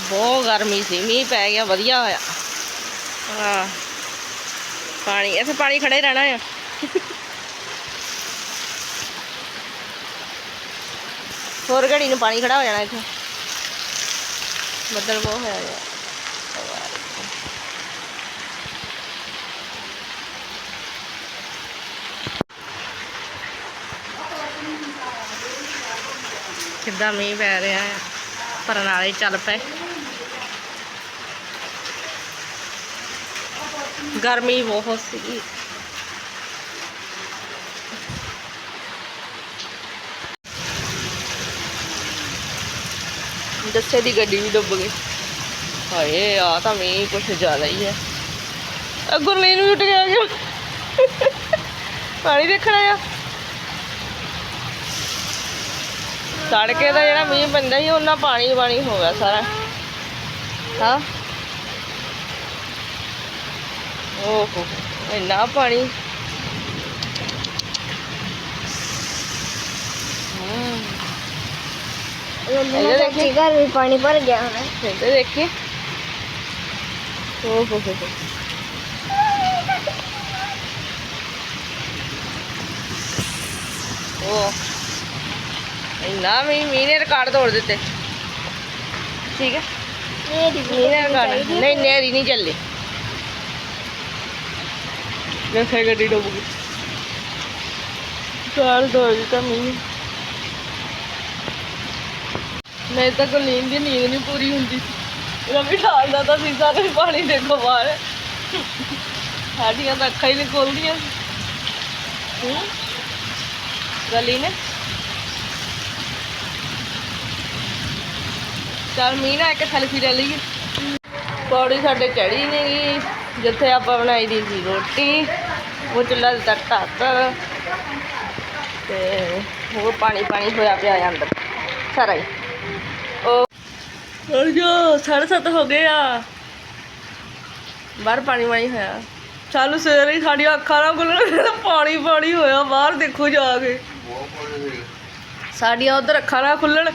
ਬਹੁਤ ਗਰਮੀ ਸੀ ਮੀਂਹ ਪੈ ਗਿਆ ਵਧੀਆ ਹੋਇਆ। ਹਾਂ। ਪਾਣੀ ਇੱਥੇ ਪਾਣੀ ਖੜਾ ਹੀ ਰਹਿਣਾ ਆ। ਹੋਰ ਘੜੀ ਨੂੰ ਪਾਣੀ ਖੜਾ ਹੋ ਜਾਣਾ ਇੱਥੇ। ਬੱਦਲ ਬਹੁਤ ਹੋਇਆ ਆ। ਕਿੱਦਾਂ ਮੀਂਹ ਪੈ ਰਿਹਾ ਹੈ ਭਰਨ ਵਾਲੇ ਚੱਲ ਪਏ। ਗਰਮੀ ਬਹੁਤ ਸੀ ਦੱਸੇ ਦੀ ਗੱਡੀ ਵੀ ਡੁੱਬ ਗਈ। ਹਾਏ ਆ ਤਾਂ ਮੀਂਹ ਕੁਛ ਜ਼ਿਆਦਾ ਹੀ ਹੈ। ਗੁਰਲੀਨ ਵੀ ਉੱਠ ਗਿਆ ਗਿਆ ਪਾਣੀ ਦੇਖਣਾ ਆ ਸੜਕੇ ਦਾ ਜਿਹੜਾ ਮੀਂਹ ਪੈਂਦਾ ਸੀ ਉਹਨਾਂ ਪਾਣੀ ਪਾਣੀ ਹੋ ਗਿਆ ਸਾਰਾ। ਹਾਂ। ਓਹੋ ਇੰਨਾ ਪਾਣੀ। ਇਹਦੇ ਦੇਖੀ? ਘਰ ਵੀ ਪਾਣੀ ਭਰ ਗਿਆ ਹੁਣ। ਇੱਧਰ ਦੇਖੀ? ਓਹ। ਹੋ ਹੋ ਹੋ ਉਹ ਇੰਨਾ ਵੀ ਮੀਂਹ ਨੇ ਰਿਕਾਰਡ ਤੋੜ ਦਿੱਤੇ। ਠੀਕ ਹੈ? ਮੀਂਹ ਨੇ ਰਿਕਾਰਡ ਨਹੀਂ, ਨਹਿਰੀ ਨਹੀਂ ਚੱਲੇ। ਵੇਖੇ ਗੱਡੀ ਡੁੱਬ ਗਈ। ਚਾਲ ਤੋੜ ਦਿੱਤਾ ਮੀਂਹ। ਮੈਂ ਤਾਂ ਕੋਈ ਦੀ ਨੀਂਦ ਨਹੀਂ ਪੂਰੀ ਹੁੰਦੀ ਰਵੀ ਠਾਲਦਾ ਤਾਂ ਸੀ ਸਾਰੇ ਪਾਣੀ ਦੇਖੋ ਬਾਹਰ ਸਾਡੀਆਂ ਤਾਂ ਅੱਖਾਂ ਹੀ ਨਹੀਂ ਖੋਲਦੀਆਂ ਹੂੰ? ਗਲੀ ਨੇ ਚੱਲ ਮੀਂਹ ਨਾਲ ਇੱਕ ਸੈਲਫੀ ਲੈ ਲਈਏ। ਪੌੜੀ ਸਾਡੇ ਚੜੀ ਨਹੀਂ ਗਈ ਜਿੱਥੇ ਆਪਾਂ ਬਣਾਈ ਦੀ ਸੀ ਰੋਟੀ, ਉਹ ਚੁੱਲ੍ਹਾ ਦਿੱਤਾ ਢੱਕ ਤੇ ਹੋਰ ਪਾਣੀ ਪਾਣੀ ਹੋਇਆ ਪਿਆ ਆ ਅੰਦਰ, ਸਾਰਾ ਹੀ। ਉਹ ਹੋਰ ਜੋ, ਸਾਢੇ ਸੱਤ ਹੋ ਗਏ ਆ। ਬਾਹਰ ਪਾਣੀ ਪਾਣੀ ਹੋਇਆ। ਚਾਲੂ ਸਵੇਰੇ ਸਾਡੀਆਂ ਅੱਖਾਂ ਨਾਲ ਖੁੱਲਣ ਪਾਣੀ ਪਾਣੀ ਹੋਇਆ, ਬਾਹਰ ਦੇਖੋ ਜਾ ਕੇ। ਸਾਡੀਆਂ ਉਧਰ ਅੱਖਾਂ ਨਾਲ ਖੁੱਲਣ।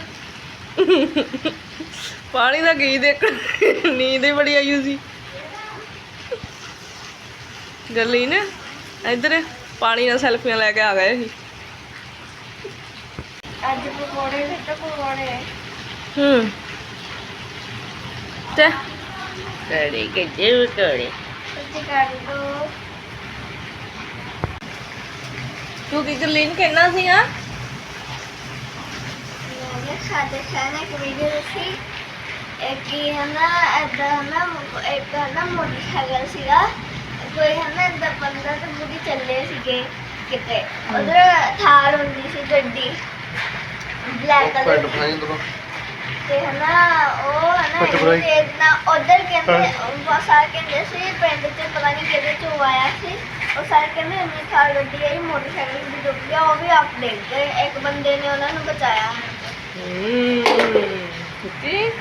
ਪਾਣੀ ਦਾ ਕੀ ਦੇਖ ਨੀਂਦ ਹੀ ਬੜੀ ਆਈ ਸੀ। ਗੱਲੀ ਨੇ ਇੱਧਰ ਪਾਣੀ ਨਾਲ ਸੈਲਫੀਆਂ ਲੈ ਕੇ ਆ ਗਏ ਸੀ। ਅੱਜ ਪਕੌੜੇ ਤਾਂ ਪਕੌੜੇ ਹੂੰ। ਤੇ? ਕੜੀ ਕੇ ਜੇ ਕੜੀ। ਸੱਚੀ ਕਰ ਦੋ। ਤੂੰ ਕੀ ਗਰਲੀਨ ਕਹਿਣਾ ਸੀ ਆ ਮੈਂ ਸਾਡੇ ਸਾਨੇ ਇੱਕ ਵੀਡੀਓ ਦੇਖੀ ਇੱਕ ਹੀ ਹੈ ਨਾ ਇੱਕ ਨਾ ਮੋਟਰਸਾਈਕਲ ਸੀਗਾ। ਕੋਈ ਹੈ ਨਾ ਏਦਾਂ ਬੰਦਾ ਤੇ ਬੁੜੀ ਚੱਲੇ ਸੀਗੇ ਕਿਤੇ। ਉਧਰ ਥਾਰ ਹੁੰਦੀ ਸੀ ਗੱਡੀ। ਬਲੈਕ ਕਲਰ ਦੀ। ਤੇ ਹਨਾ ਉਹ ਹਨਾ। ਇਹ ਨਾ ਉਧਰ ਕਹਿੰਦੇ ਉਹ ਸਾਰੇ ਕਹਿੰਦੇ ਸੀ ਪਿੰਡ ਚ ਪਤਾ ਨਹੀਂ ਕਿਹਦੇ ਚੋਂ ਆਇਆ ਸੀ। ਉਹ ਸਾਰੇ ਕਹਿੰਦੇ ਇੰਨੀ ਥਾਰ ਗੱਡੀ ਆਈ ਮੋਟਰਸਾਈਕਲ ਵੀ ਡੁੱਬ ਗਿਆ ਉਹ ਵੀ ਆਪ ਡਿੱਗ ਗਏ ਇੱਕ ਬੰਦੇ ਨੇ ਉਹਨਾਂ ਨੂੰ ਬਚਾਇਆ। 음, 됐지?